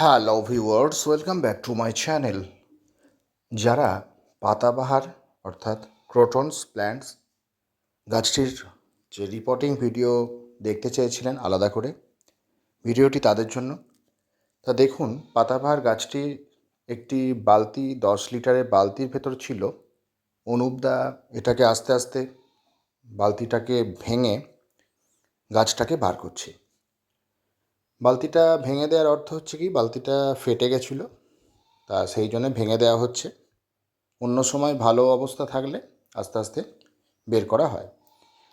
Hello viewers welcome back to my channel যারা পাতাবাহার, অর্থাৎ ক্রোটনস প্ল্যান্টস গাছটির যে রিপোর্টিং ভিডিও দেখতে চেয়েছিলেন আলাদা করে, ভিডিওটি তাদের জন্য। তা দেখুন, পাতাবাহার গাছটি একটি বালতি, দশ লিটারের বালতির ভেতর ছিল। অনুপদা এটাকে আস্তে আস্তে বালতিটাকে ভেঙে গাছটাকে বার করছে। বালতিটা ভেঙে দেওয়ার অর্থ হচ্ছে কি? বালতিটা ফেটে গেছিল, তা সেই জন্য ভেঙে দেওয়া হচ্ছে। অন্য সময় ভালো অবস্থা থাকলে আস্তে আস্তে বের করা হয়।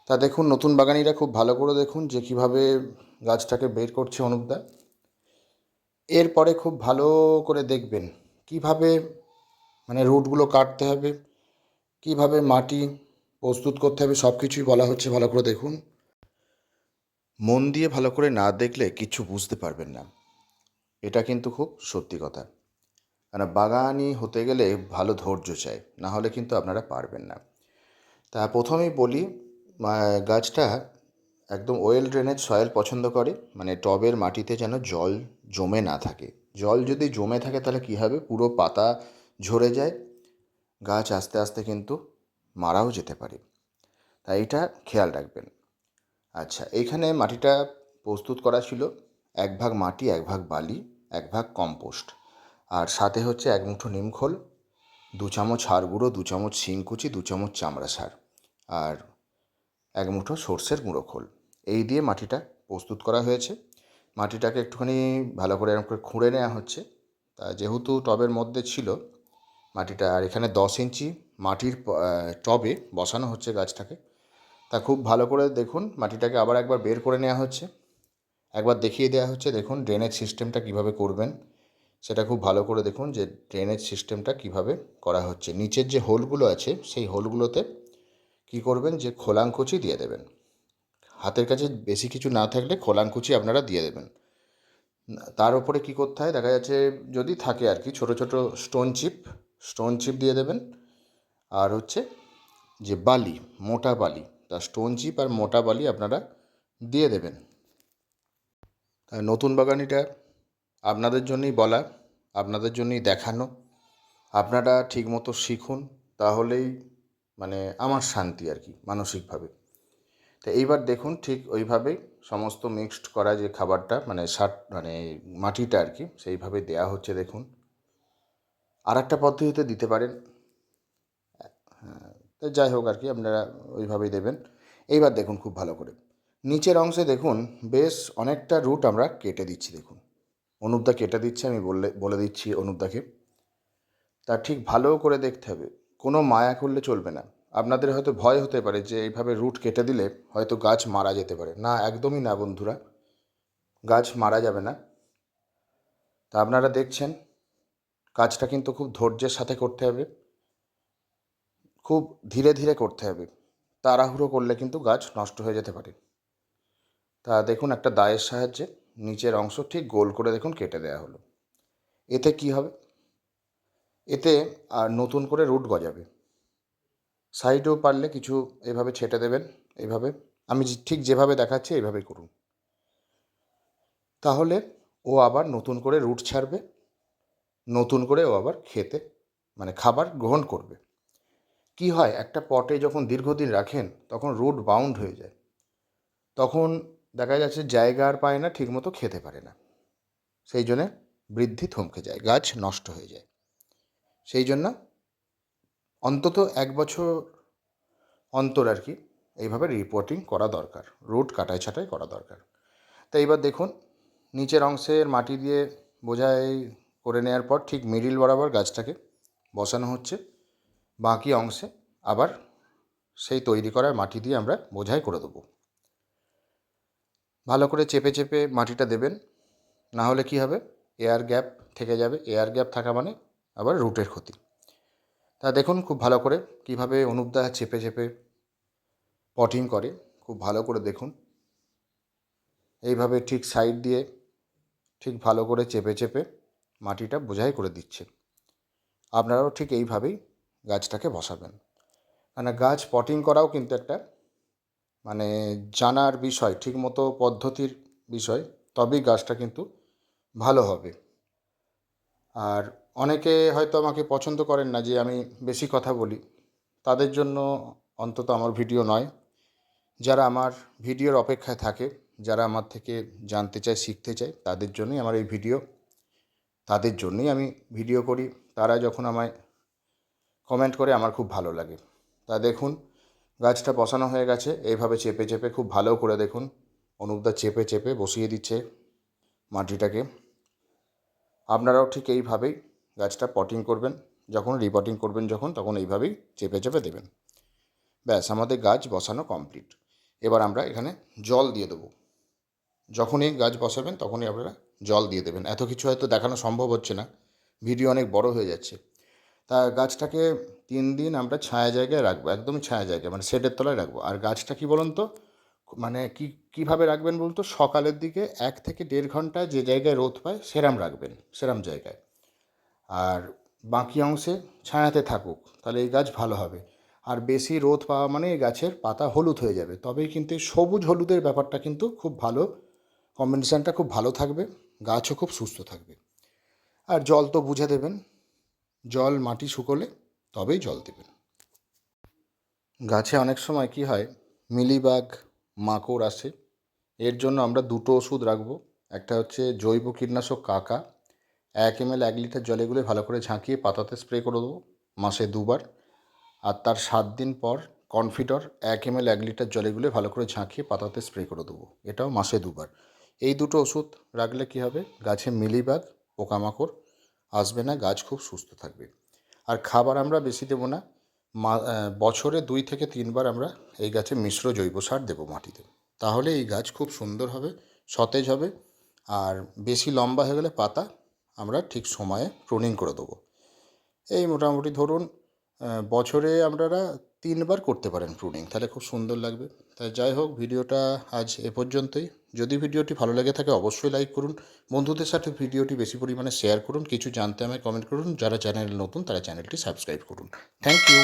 তা দেখুন, নতুন বাগানিরা খুব ভালো করে দেখুন যে কীভাবে গাছটাকে বের করছে অনুপদা এরপরে খুব ভালো করে দেখবেন কীভাবে মানে রুটগুলো কাটতে হবে, কীভাবে মাটি প্রস্তুত করতে হবে সব কিছুই বলা হচ্ছে, ভালো করে দেখুন। মন দিয়ে ভালো করে না দেখলে কিছু বুঝতে পারবেন না। এটা কিন্তু খুব সত্যি কথা। কারণ বাগানি হতে গেলে ভালো ধৈর্য চাই, না হলে কিন্তু আপনারা পারবেন না। তা প্রথমেই বলি গাছটা একদম ওয়েল ড্রেনেজ সয়েল পছন্দ করে মানে টবের মাটিতে যেন জল জমে না থাকে। জল যদি জমে থাকে তাহলে কী হবে? পুরো পাতা ঝরে যায়। গাছ আস্তে আস্তে কিন্তু মারাও যেতে পারে। তাই এটা খেয়াল রাখবেন। আচ্ছা এইখানে মাটিটা প্রস্তুত করা ছিল এক ভাগ মাটি, এক ভাগ বালি, এক ভাগ কম্পোস্ট। আর সাথে হচ্ছে এক মুঠো নিমখোল দু চামচ হাড় গুঁড়ো, দু চামচ শিংকুচি দু চামচ চামড়া সার আর এক মুঠো সর্ষের গুঁড়ো খোল। এই দিয়ে মাটিটা প্রস্তুত করা হয়েছে। মাটিটাকে একটুখানি ভালো করে এরকম করে খুঁড়ে নেওয়া হচ্ছে। তা যেহেতু টবের মধ্যে ছিল, মাটিটা আর এখানে দশ ইঞ্চি মাটির টবে বসানো হচ্ছে গাছটাকে। তা খুব ভালো করে দেখুন, মাটিটাকে আবার একবার বের করে নেওয়া হচ্ছে। একবার দেখিয়ে দেওয়া হচ্ছে, দেখুন ড্রেনেজ সিস্টেমটা কীভাবে করবেন। সেটা খুব ভালো করে দেখুন যে ড্রেনেজ সিস্টেমটা কীভাবে করা হচ্ছে। নিচের যে হোলগুলো আছে, সেই হোলগুলোতে কি করবেন যে খোলাঙ্কুচি দিয়ে দেবেন। হাতের কাছে বেশি কিছু না থাকলে খোলাঙ্কুচি আপনারা দিয়ে দেবেন। তার উপরে কি করতে হয়, দেখা যাচ্ছে যদি থাকে আর কি, ছোট ছোট স্টোন চিপ স্টোন চিপ দিয়ে দেবেন। আর হচ্ছে যে বালি, মোটা বালি। তা স্টোন চিপ আর মোটা বালি আপনারা দিয়ে দেবেন। নতুন বাগানিটা আপনাদের জন্যই বলা, আপনাদের জন্যই দেখানো, আপনারা ঠিকমতো শিখুন, তাহলেই মানে আমার শান্তি আর কি, মানসিকভাবে। তো এইবার দেখুন ঠিক ওইভাবেই সমস্ত মিক্সড করা যে খাবারটা মানে সার মানে মাটিটা আর কি, সেইভাবে দেয়া হচ্ছে দেখুন। আর একটা পদ্ধতিতে দিতে পারেন। তো যাই হোক আর কি, আপনারা ওইভাবেই দেবেন। এইবার দেখুন খুব ভালো করে। নিচের অংশে দেখুন বেশ অনেকটা রুট আমরা কেটে দিচ্ছি, দেখুন। অনুপদা কেটে দিচ্ছে, আমি বললে, বলে দিচ্ছি অনুপদাকে। তা ঠিক ভালো করে দেখতে হবে, কোনো মায়া করলে চলবে না। আপনাদের হয়তো ভয় হতে পারে যে এইভাবে রুট কেটে দিলে হয়তো গাছ মারা যেতে পারে। না, একদমই না বন্ধুরা, গাছ মারা যাবে না। তা আপনারা দেখছেন, কাজটা কিন্তু খুব ধৈর্যের সাথে করতে হবে। খুব ধীরে ধীরে করতে হবে। তাড়াহুড়ো করলে কিন্তু গাছ নষ্ট হয়ে যেতে পারে। তা দেখুন একটা দায়ের সাহায্যে নিচের অংশ ঠিক গোল করে দেখুন কেটে দেওয়া হলো। এতে কি হবে? এতে আর নতুন করে রুট গজাবে। সাইডেও পারলে কিছু এভাবে ছেটে দেবেন, এভাবে। আমি ঠিক যেভাবে দেখাচ্ছি এইভাবেই করুন। তাহলে ও আবার নতুন করে রুট ছাড়বে, নতুন করে ও আবার খেতে মানে খাবার গ্রহণ করবে। কি হয়? একটা পটে যখন দীর্ঘদিন রাখেন, তখন রুট বাউন্ড হয়ে যায়। তখন দেখা যাচ্ছে জায়গা আর পায় না, ঠিকমতো খেতে পারে না। সেই জন্যে বৃদ্ধি থমকে যায়, গাছ নষ্ট হয়ে যায়। সেই জন্য অন্তত এক বছর অন্তর আর কি এইভাবে রিপোর্টিং করা দরকার রুট কাটাই ছাটাই করা দরকার। তো এইবার দেখুন, নিচের অংশের মাটি দিয়ে বোঝাই করে নেওয়ার পর ঠিক মিডিল বরাবর গাছটাকে বসানো হচ্ছে। বাকি অংশে আবার সেই তৈরি করার মাটি দিয়ে আমরা বোঝাই করে দেবো। ভালো করে চেপে চেপে মাটিটা দেবেন, না হলে কি হবে? এয়ার গ্যাপ থেকে যাবে। এয়ার গ্যাপ থাকা মানে আবার রুটের ক্ষতি। তা দেখুন খুব ভালো করে কীভাবে অনুপদা চেপে চেপে পটিং করে, খুব ভালো করে দেখুন। এইভাবে ঠিক সাইড দিয়ে ঠিক ভালো করে চেপে চেপে মাটিটা বোঝাই করে দিচ্ছে। আপনারাও ঠিক এইভাবেই গাছটাকে বসাবেন। মানে গাছ পটিং করাও কিন্তু একটা মানে জানার বিষয়, ঠিকমতো পদ্ধতির বিষয়, তবেই গাছটা কিন্তু ভালো হবে। আর অনেকে হয়তো আমাকে পছন্দ করেন না যে আমি বেশি কথা বলি। তাদের জন্য অন্তত আমার ভিডিও নয়। যারা আমার ভিডিওর অপেক্ষায় থাকে, যারা আমার থেকে জানতে চায়, শিখতে চায়, তাদের জন্যই আমার এই ভিডিও। তাদের জন্যই আমি ভিডিও করি। তারা যখন আমায় কমেন্ট করে আমার খুব ভালো লাগে। তা দেখুন, গাছটা বসানো হয়ে গেছে, এইভাবে চেপে চেপে খুব ভালো করে দেখুন। অনুপদা চেপে চেপে বসিয়ে দিচ্ছে মাটিটাকে। আপনারাও ঠিক এইভাবেই গাছটা পটিং করবেন, যখন রিপটিং করবেন যখন, তখন এইভাবেই চেপে চেপে দেবেন। ব্যাস, আমাদের গাছ বসানো কমপ্লিট এবার আমরা এখানে জল দিয়ে দেবো। যখনই গাছ বসাবেন, তখনই আপনারা জল দিয়ে দেবেন। এত কিছু হয়তো দেখানো সম্ভব হচ্ছে না। ভিডিও অনেক বড় হয়ে যাচ্ছে। তা গাছটাকে তিন দিন আমরা ছায়া জায়গায় রাখব, একদমই ছায়া জায়গায় মানে শেডের তলায় রাখব। আর গাছটা কি বলুন তো মানে কি, কীভাবে রাখবেন বলতো সকালের দিকে এক থেকে দেড় ঘণ্টা যে জায়গায় রোদ পায়, সেরাম রাখবেন, সেরাম জায়গায়। আর বাকি অংশে ছায়াতে থাকুক, তাহলে এই গাছ ভালো হবে। আর বেশি রোদ পাওয়া মানে এই গাছের পাতা হলুদ হয়ে যাবে। তবেই কিন্তু সবুজ হলুদের ব্যাপারটা কিন্তু খুব ভালো, কম্বিনেশানটা খুব ভালো থাকবে, গাছও খুব সুস্থ থাকবে। আর জল তো বুঝে দেবেন জল মাটি শুকোলে তবেই জল দেবেন। গাছে অনেক সময় কি হয়, মিলিবাগ মাকড় আসে, এর জন্য আমরা দুটো ওষুধ রাখব। একটা হচ্ছে জৈব কীটনাশক কাকা, এক এম এল এক লিটার জলে গুলে ভালো করে ঝাঁকিয়ে পাতাতে স্প্রে করে দেবো মাসে দুবার। আর তার সাত দিন পর কনফিডর এক এম এল এক লিটার জলে গুলে ভালো করে ঝাঁকিয়ে পাতাতে স্প্রে করে দেবো। এটাও মাসে দুবার। এই দুটো ওষুধ রাখলে কি হবে, গাছে মিলিবাগ পোকামাকড় আসবে না, গাছ খুব সুস্থ থাকবে। আর খাবার আমরা বেশি দেবো না। বছরে দুই থেকে তিনবার আমরা এই গাছে মিশ্র জৈব সার দেবো মাটিতে। তাহলে এই গাছ খুব সুন্দর হবে, সতেজ হবে, আর বেশি লম্বা হয়ে গেলে পাতা আমরা ঠিক সময়ে প্রুনিং করে দেবো। এই মোটামুটি ধরুন বছরে আপনারা তিনবার করতে পারেন প্রুনিং তাহলে খুব সুন্দর লাগবে। তাই যাই হোক, ভিডিওটা আজ এ পর্যন্তই। যদি ভিডিওটি ভালো লাগে থাকে, অবশ্যই লাইক করুন। বন্ধুদের সাথে ভিডিওটি বেশি পরিমাণে শেয়ার করুন, কিছু জানতে আমায় কমেন্ট করুন। যারা চ্যানেল নতুন, তারা চ্যানেলটি সাবস্ক্রাইব করুন। Thank you